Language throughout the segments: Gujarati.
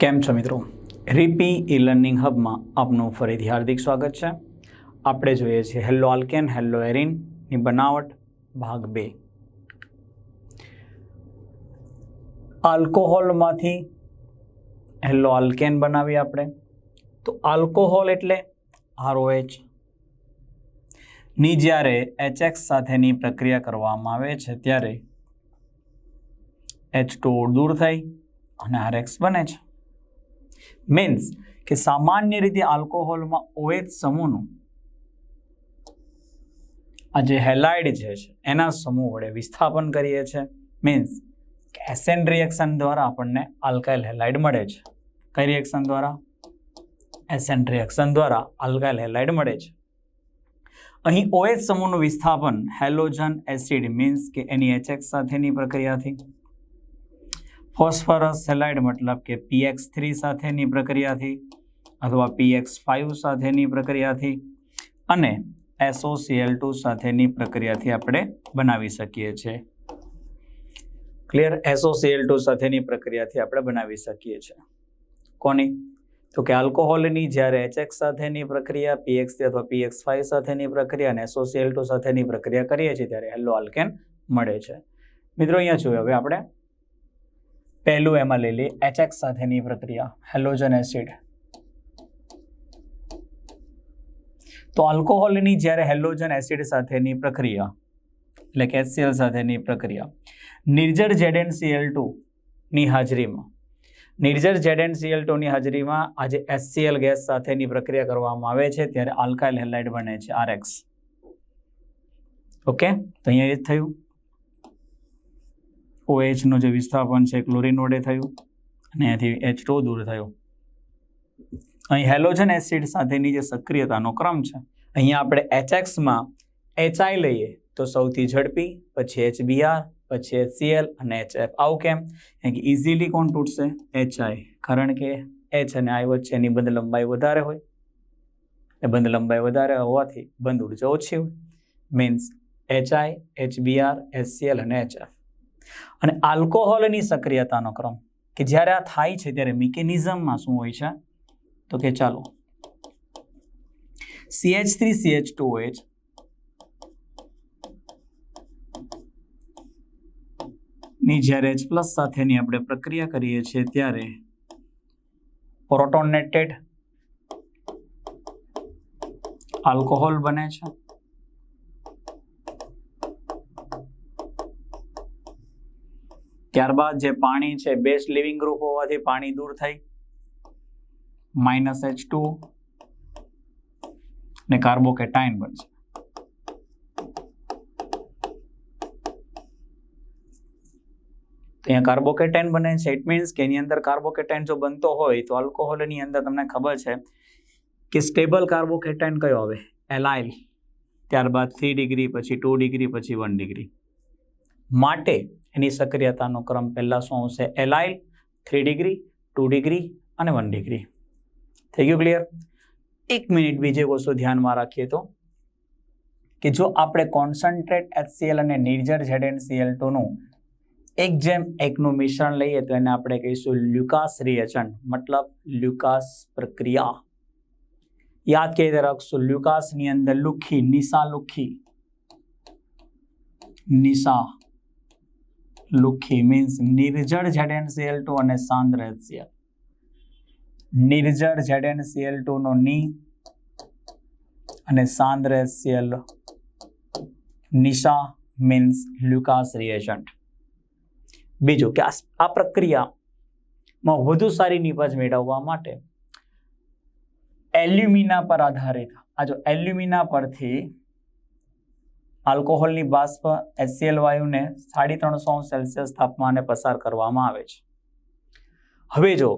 કેમ છો મિત્રો? રીપી ઈ લર્નિંગ હબમાં આપનું ફરીથી હાર્દિક સ્વાગત છે. આપણે જોઈએ છીએ હેલો આલ્કેન, હેલો એરિનની બનાવટ ભાગ બે. આલ્કોહોલમાંથી હેલો આલ્કેન બનાવીએ આપણે. તો આલ્કોહોલ એટલે આરઓએચ. ની જ્યારે એચએક્સ સાથેની પ્રક્રિયા કરવામાં આવે છે, ત્યારે એચ ટુ દૂર થઈ અને આરએક્સ બને છે. મીન્સ કે સામાન્ય રીતે આલ્કોહોલમાં ઓએચ સમૂહનું આ જે હેલાઇડ છે એના સમૂહ વડે વિસ્થાપન કરીએ છીએ મીન્સ એસેન રિએક્શન દ્વારા આપણને આલ્કાઇલ હેલાઇડ મળે છે કઈ રિએક્શન દ્વારા એસેન રિએક્શન દ્વારા આલ્કાઇલ હેલાઇડ મળે છે અહીં ઓએચ સમૂહનું વિસ્થાપન હેલોજન એસિડ મીન્સ કે એની એચએક્સ સાથેની પ્રક્રિયાથી ફોસ્ફરસ સેલાઇડ મતલબ કે પીએક્સ થ્રી સાથેની પ્રક્રિયાથી અથવા પીએક્સ ફાઇવ સાથેની પ્રક્રિયાથી અને એસઓસીએલ ટુ સાથેની પ્રક્રિયાથી આપણે બનાવી શકીએ છીએ. ક્લિયર એસઓસીએલ ટુ સાથેની પ્રક્રિયાથી આપણે બનાવી શકીએ છીએ. કોની? તો કે આલ્કોહોલની જ્યારે એચએક્સ સાથેની પ્રક્રિયા પીએક્સ અથવા પીએક્સ ફાઇવ સાથેની પ્રક્રિયા અને એસઓસીએલ ટુ સાથેની પ્રક્રિયા કરીએ છીએ ત્યારે હેલો આલ્કેન મળે છે. મિત્રો અહીંયા જોયું હવે આપણે પહેલું એમાં લઈ લઈએ. એચએક્સ સાથેની પ્રક્રિયા. હેલોજન એસિડ તો આલ્કોહોલની જ્યારે હેલોજન એસિડ સાથેની પ્રક્રિયા, એટલે કે એચસીએલ સાથેની પ્રક્રિયા નિર્જર જેડેન્ડ સીએલ ટુની હાજરીમાં નિર્જર જેડેન્ડ સીએલ ટુની હાજરીમાં આજે એચસીએલ ગેસ સાથેની પ્રક્રિયા કરવામાં આવે છે, ત્યારે આલ્કાઇલ હેલાઇડ બને છે આરએક્સ ઓકે તો અહીંયા એ જ થયું. OH નું જે વિસ્થાપન છે, ક્લોરિન વડે થયું અને અહીંયાથી એચ ટુ દૂર થયું. અહીં હેલોજન એસિડ સાથેની જે સક્રિયતાનો ક્રમ છે. અહીંયા આપણે એચએક્સમાં એચઆઈ લઈએ તો સૌથી ઝડપી, પછી એચબીઆર પછી એચસીએલ અને એચએફ આવું કેમ? કારણ કે ઇઝીલી કોણ તૂટશે? એચઆઈ કારણ કે એચ અને આઈ વચ્ચેની બંધ લંબાઈ વધારે હોય. એ બંધ લંબાઈ વધારે હોવાથી બંધ ઊર્જા ઓછી હોય. મીન્સ એચઆઈ એચબીઆર એચસીએલ અને એચએફ અને આલ્કોહોલની સક્રિયતાનો ક્રમ, કે જ્યારે આ થાય છે ત્યારે મિકેનિઝમમાં શું હોય છે? તો કે ચાલો સીએચ થ્રી સીએચ ટુ એચની જ્યારે એચ પ્લસ સાથેની આપણે પ્રક્રિયા કરીએ છીએ ત્યારે પ્રોટોનેટેડ આલ્કોહોલ બને છે. ત્યારબાદ જે પાણી છે બેસ્ટ લિવિંગ ગ્રુપ હોવાથી પાણી દૂર થઈ. માઇનસ એચ ટુ ને કાર્બોકેટાઇન બનશે. અહીંયા કાર્બોકેટાઇન બને છે ઇટ મીન્સ કે એની અંદર કાર્બોકેટાઇન જો બનતો હોય તો આલ્કોહોલની અંદર તમને ખબર છે કે સ્ટેબલ કાર્બોકેટાઇન કયો આવે? એલાઇલ ત્યારબાદ થ્રી ડિગ્રી પછી ટુ ડિગ્રી પછી વન ડિગ્રી માટે એની સક્રિયતાનો ક્રમ પહેલાં શું આવશે? Allyl three degree two degree અને વન ડિગ્રી થઈ ગયું ક્લિયર એક મિનિટ બીજે વસ્તુ ધ્યાનમાં રાખીએ તો, કે જો આપણે કોન્સન્ટ્રેટ એચસીએલ અને નિર્જર ઝેડએનસીએલ ટુનું એક જેમ એકનું મિશ્રણ લઈએ તો એને આપણે કહીશું લ્યુકાસ રિએચન મતલબ લ્યુકાસ પ્રક્રિયા. યાદ કહી દે રાખશું, લ્યુકાસની અંદર લુખી નિશા લુખી. નિશા લુખી મીન્સ નિર્જળ ઝેડએનસીએલ ટુ અને સાંદ્ર એચસીએલ નિર્જળ ઝેડએનસીએલ ટુ નો ની અને સાંદ્ર એચસીએલ નિશા મીન્સ લ્યુકાસ રિએજન્ટ બીજું કે આ પ્રક્રિયામાં વધુ સારી નિપજ મેળવવા માટે એલ્યુમિના પર આધારિત આ જો એલ્યુમિના પરથી આલ્કોહોલની બાષ્પ એસસીએલ વાયુને સાડી ત્રણસો સેલ્સિયસ તાપમાને પસાર કરવામાં આવે છે. હવે જો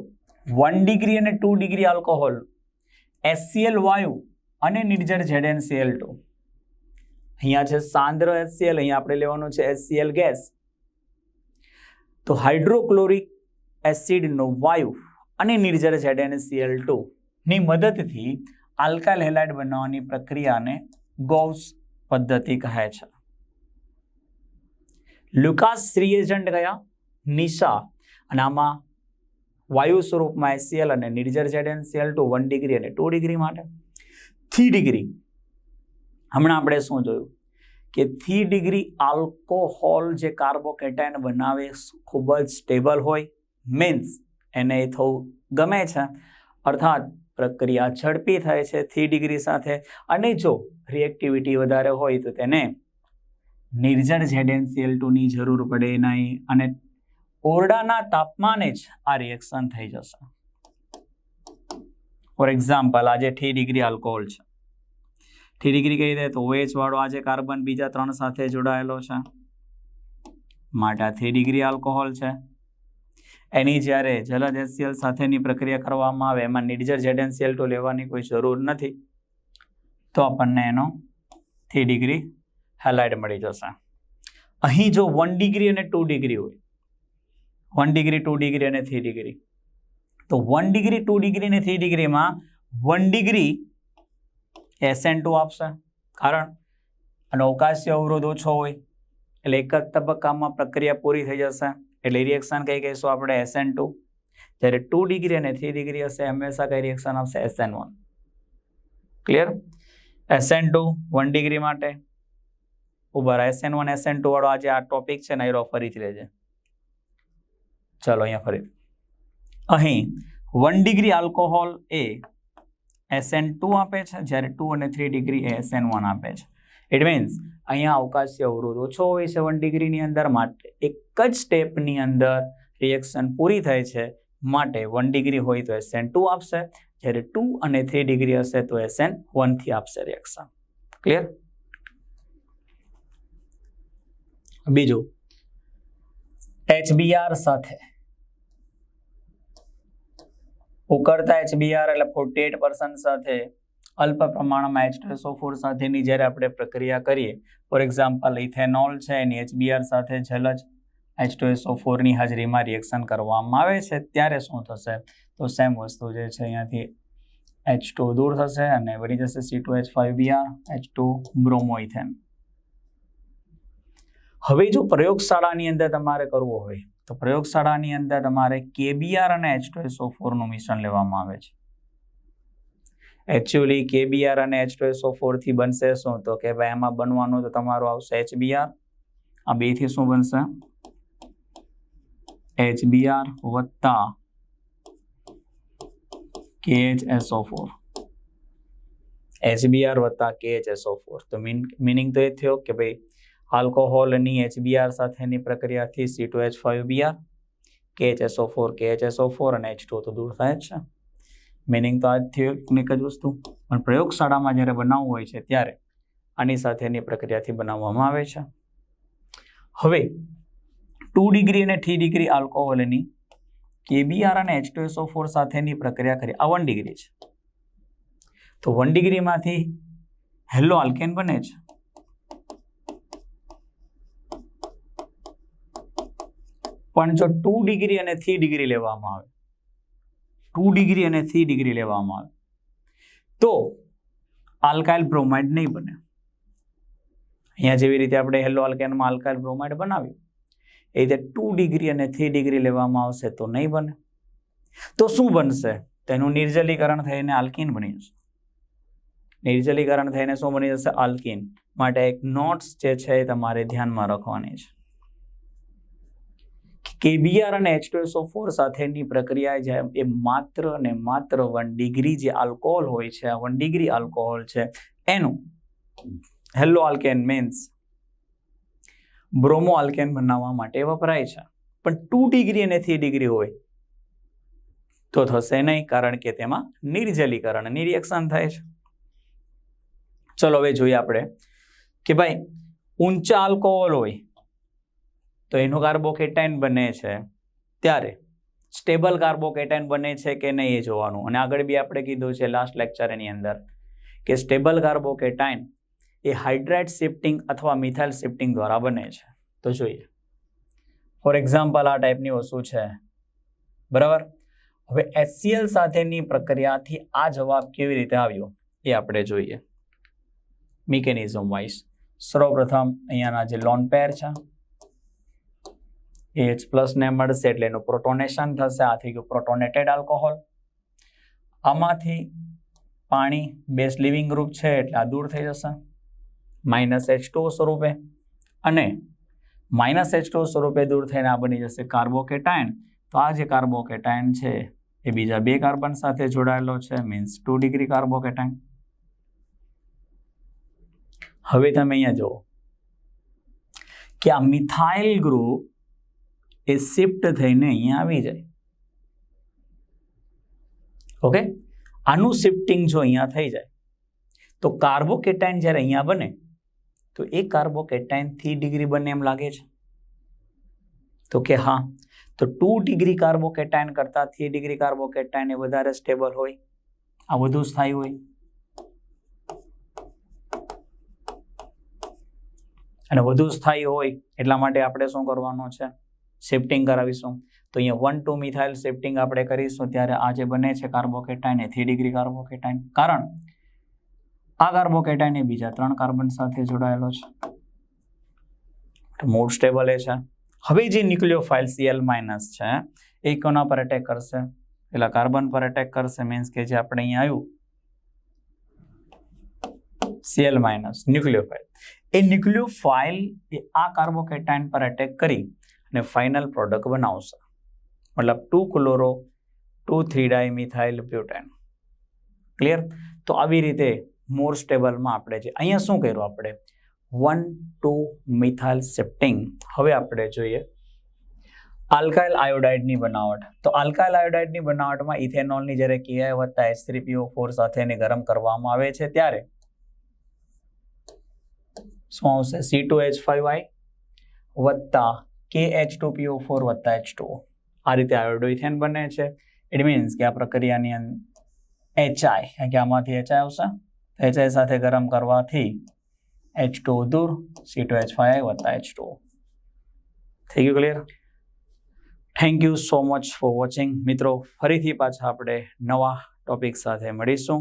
વન ડિગ્રી અને ટુ ડિગ્રી આલ્કોહોલ એસસીએલ વાયુ અને નિર્જર ઝેડએનસીએલ ટુ. અહીંયા છે સાંદ્ર એસસીએલ અહીંયા આપણે લેવાનું છે એસસીએલ ગેસ. તો હાઇડ્રોક્લોરિક એસિડનો વાયુ અને નિર્જર ઝેડએનસીએલ ટુ ની મદદથી આલ્કાલ હેલાઇડ બનાવવાની પ્રક્રિયાને ગૌસ પદ્ધતિ કહે છે. લુકાસ રિએજન્ટ કયા નિશા અને આમાં વાયુ સ્વરૂપમાં એસીએલ અને નિર્જર ઝેડએનસીએલ ટુ વન ડિગ્રી અને ટુ ડિગ્રી માટે. થ્રી ડિગ્રી હમણાં આપણે શું જોયું? કે થ્રી ડિગ્રી આલ્કોહોલ જે કાર્બોકેટાઇન બનાવે ખૂબ જ સ્ટેબલ હોય. મીન્સ એને એ થવું ગમે છે. અર્થાત પ્રક્રિયા ઝડપી થાય છે, થ્રી ડિગ્રી સાથે. અને જો રિએક્ટિવિટી વધારે હોય તો તેને નિર્જળ ઝેડેન્સીએલ ટુની જરૂર પડે નહીં. અને ઓરડાના તાપમાને જ આ રિએક્શન થઈ જશે. ફોર એક્ઝામ્પલ આજે થ્રી ડિગ્રી આલ્કોહોલ છે. થ્રી ડિગ્રી કહી દે તો ઓએચ વાળો આજે કાર્બન બીજા ત્રણ સાથે જોડાયેલો છે. માટે આ થ્રી ડિગ્રી આલ્કોહોલ છે. એની જ્યારે જલદ HCl સાથેની પ્રક્રિયા કરવામાં આવે, એમાં નિર્જર જેડેન્સિયલ ટુ લેવાની કોઈ જરૂર નથી, તો આપણને એનો થ્રી ડિગ્રી હેલાઇડ મળી જશે. અહીં જો વન ડિગ્રી અને ટુ ડિગ્રી હોય, વન ડિગ્રી, ટુ ડિગ્રી અને થ્રી ડિગ્રી, તો વન ડિગ્રી, ટુ ડિગ્રી અને થ્રી ડિગ્રીમાં વન ડિગ્રી એસએન ટુ આપશે. કારણ અને અવકાશી અવરોધ ઓછો હોય, એટલે એક જ તબક્કામાં પ્રક્રિયા પૂરી થઈ જશે. એટલે રિએક્શન કઈ કહીશું આપણે? એસએન ટુ જ્યારે ટુ ડિગ્રી અને થ્રી ડિગ્રી હશે, હંમેશા કઈ રિએક્શન આવશે? SN one clear SN two one degree માટે. ઊભા એસએન વન એસએન ટુ વાળો આજે આ ટોપિક છે ને, એરો ફરીથી લેજે. ચલો, અહીંયા ફરી. અહીં વન ડિગ્રી આલ્કોહોલ એ એસએન ટુ આપે છે, જ્યારે ટુ અને થ્રી ડિગ્રી એ એસએન વન આપે છે. ઇટ મીન્સ અહીંયા અવકાશી અવરોધ ઓછો હોય છે વન ડિગ્રીની અંદર માટે એક જ સ્ટેપની અંદર રિએક્શન પૂરી થાય છે. માટે વન ડિગ્રી હોય તો એસએન ટુ આપશે. જ્યારે ટુ અને થ્રી ડિગ્રી હશે તો એસએન વનથી આપશે રિએક્શન ક્લિયર બીજું. એચબીઆર સાથે ઉકળતા એચબીઆર એટલે ફોર્ટી એટ સાથે અલ્પ પ્રમાણમાં એચ ટુ ફોર સાથેની જ્યારે આપણે પ્રક્રિયા કરીએ ફોર એક્ઝામ્પલ ઇથેનોલ છે, એની એચબીઆર સાથે જલજ એચ ટુ ફોરની હાજરીમાં રિએક્શન કરવામાં આવે છે, ત્યારે શું થશે? તો સેમ વસ્તુ જે છે અહીંયાથી એચ ટુ દૂર થશે અને બની જશે C two H five BR H two bromoethane. હવે જો પ્રયોગશાળાની અંદર તમારે કરવું હોય, તો પ્રયોગશાળાની અંદર તમારે કેબીઆર અને એચ ટુ એસો ફોરનું મિશ્રણ લેવામાં આવે છે. એકચ્યુઅલી કેબીઆર અને એચ ટુ ફોરથી બનશે શું? તો કે ભાઈ એમાં બનવાનું તો તમારું આવશે એચબીઆર આ બેથી શું બનશે? એચબીઆર વત્તા કેએચએસઓ ફોર એચબીઆર વત્તા કેએચએસઓ ફોર તો મિનિંગ તો એ થયો કે ભાઈ આલ્કોહોલની એચબીઆર સાથેની પ્રક્રિયાથી C two H five BR KHSO four KHSO four અને એચ ટુ તો દૂર થાય છે. મિનિંગ તો આ એક જ વસ્તુ. પણ પ્રયોગશાળામાં જ્યારે બનાવવું હોય છે ત્યારે આની સાથેની પ્રક્રિયાથી બનાવવામાં આવે છે. હવે ટુ ડિગ્રી અને થ્રી ડિગ્રી આલ્કોહોલની કેબીઆર અને એચ ટુ ફોર સાથેની પ્રક્રિયા કરી. આ વન ડિગ્રી છે. તો વન ડિગ્રીમાંથી હેલો આલ્કેન બને છે. પણ જો ટુ ડિગ્રી અને થ્રી ડિગ્રી લેવામાં આવે ટુ ડિગ્રી અને થ્રી ડિગ્રી લેવામાં આવે. તો આલ્કાઇલ બ્રોમાઇડ નહીં બને. અહીંયા જેવી રીતે આપણે હેલો આલ્કાઇનમાં આલ્કાઇલ બ્રોમાઇડ બનાવ્યું. એ રીતે ટુ ડિગ્રી અને થ્રી ડિગ્રી લેવામાં આવશે તો નહીં બને. તો શું બનશે? તેનું નિર્જલીકરણ થઈને આલ્કીન બની જશે. નિર્જલીકરણ થઈને શું બની જશે? આલ્કિન. માટે એક નોટ્સ જે છે એ તમારે ધ્યાનમાં રાખવાની છે. કેબીઆર અને એચ ટુ ફોર સાથેની પ્રક્રિયા જે એ માત્ર અને માત્ર વન ડિગ્રી જે આલ્કોહોલ હોય છે વન ડિગ્રી આલ્કોહોલ છે. એનું halo alkane means bromo alkane બનાવવા માટે વપરાય છે. પણ ટુ ડિગ્રી અને થ્રી ડિગ્રી હોય તો થશે નહીં, કારણ કે તેમાં નિર્જલીકરણની રિએક્શન થાય છે. ચલો હવે જોઈએ આપણે કે ભાઈ ઊંચા આલ્કોહોલ હોય તો એનું કાર્બોકેટાઇન બને છે ત્યારે. સ્ટેબલ કાર્બોકેટાઇન બને છે કે નહીં એ જોવાનું. અને આગળ બી આપણે કીધું છે લાસ્ટ લેક્ચર એની અંદર કે સ્ટેબલ કાર્બોકેટાઇન એ હાઇડ્રેટ શિફ્ટિંગ અથવા મિથાઇલ શિફ્ટિંગ દ્વારા બને છે. તો જોઈએ. ફોર એક્ઝામ્પલ આ ટાઈપની વસ્તુ છે. બરાબર? હવે એચસીએલ સાથેની પ્રક્રિયાથી આ જવાબ કેવી રીતે આવ્યો એ આપણે જોઈએ. મિકેનિઝમ વાઇઝ સર્વપ્રથમ અહીંયાના જે લોન પેર છે એચ પ્લસને મળશે એટલે એનું પ્રોટોનેશન થશે. આ થઈ ગયું પ્રોટોનેટેડ આલ્કોહોલ આમાંથી પાણી બેસ લિવિંગ ગ્રુપ છે એટલે આ દૂર થઈ જશે. માઇનસ એચ સ્વરૂપે. અને માઇનસ એચ ટુ સ્વરૂપે દૂર થઈને આ બની જશે કાર્બોકેટાયન તો આ જે કાર્બોકેટાયન છે એ બીજા બે કાર્બન સાથે જોડાયેલો છે મીન્સ ટુ ડિગ્રી કાર્બોકેટાયન હવે તમે અહીંયા જુઓ કે આ મિથાઇલ ગ્રુપ એ શિફ્ટ થઈને અહીંયા આવી જાય. ઓકે આનું શિફ્ટિંગ જો અહીંયા થઈ જાય, તો કાર્બોકેટાઇન જ્યારે અહીંયા બને, તો એ કાર્બોકેટાઇન થ્રી ડિગ્રી બને એમ લાગે છે. તો કે હા, તો ટુ ડિગ્રી કાર્બોકેટાઇન કરતાં થ્રી ડિગ્રી કાર્બોકેટાઇન એ વધારે સ્ટેબલ હોય, આ વધુ સ્થાયી હોય. અને વધુ સ્થાયી હોય, એટલા માટે આપણે શું કરવાનું છે? શિફ્ટિંગ કરાવીશું. તો અહીંયા વન ટુ મિથાઇલ શિફ્ટિંગ આપણે કરીશું ત્યારે આ જે બને છે કાર્બોકેટાઇન, એ થ્રી ડિગ્રી કાર્બોકેટાઇન. કારણ આ કાર્બોકેટાઇન એ બીજા ત્રણ કાર્બન સાથે જોડાયેલો છે. મૂળ સ્ટેબલ એ છે. હવે જે ન્યુક્લિયોફાઇલ સીએલ માઇનસ છે, એ કોના પર એટેક કરશે? પેલા કાર્બન પર એટેક કરશે મીન્સ કે જે આપણે અહીંયા આવ્યું. સીએલ માઇનસ ન્યુક્લિયોફાઇલ એ ન્યુક્લિયોફાઇલ એ આ કાર્બોકેટાઇન પર એટેક કરી અને ફાઇનલ પ્રોડક્ટ બનાવશે. મતલબ two chloro two three dimethyl butane clear તો આવી રીતે મોર સ્ટેબલમાં આપણે જે અહીંયા શું કર્યું આપણે? વન ટુ મિથાઇલ શિફ્ટિંગ હવે આપણે જોઈએ. આલ્કાઇલ આયોડાઇડની બનાવટ. તો આલ્કાઇલ આયોડાઇડની બનાવટમાં ઇથેનોલની જ્યારે કેઆઈ વત્તા એચ થ્રી પીઓ ફોર સાથે એને ગરમ કરવામાં આવે છે ત્યારે શું આવશે? C two H five I વત્તા K H two PO four વત્તા એચ ટુ આ રીતે આયોડોઇથેન બને છે. ઇટ મીન્સ કે આ પ્રક્રિયાની અંદર એચઆઈ કે આમાંથી એચઆઈ આવશે. એચઆઈ સાથે ગરમ કરવાથી એચ ટુ દૂર સી ટુ એચ ફાઇવ વત્તા એચ ટુ થઈ ગયું clear thank you so much for watching મિત્રો, ફરીથી પાછા આપણે નવા ટોપિક સાથે મળીશું.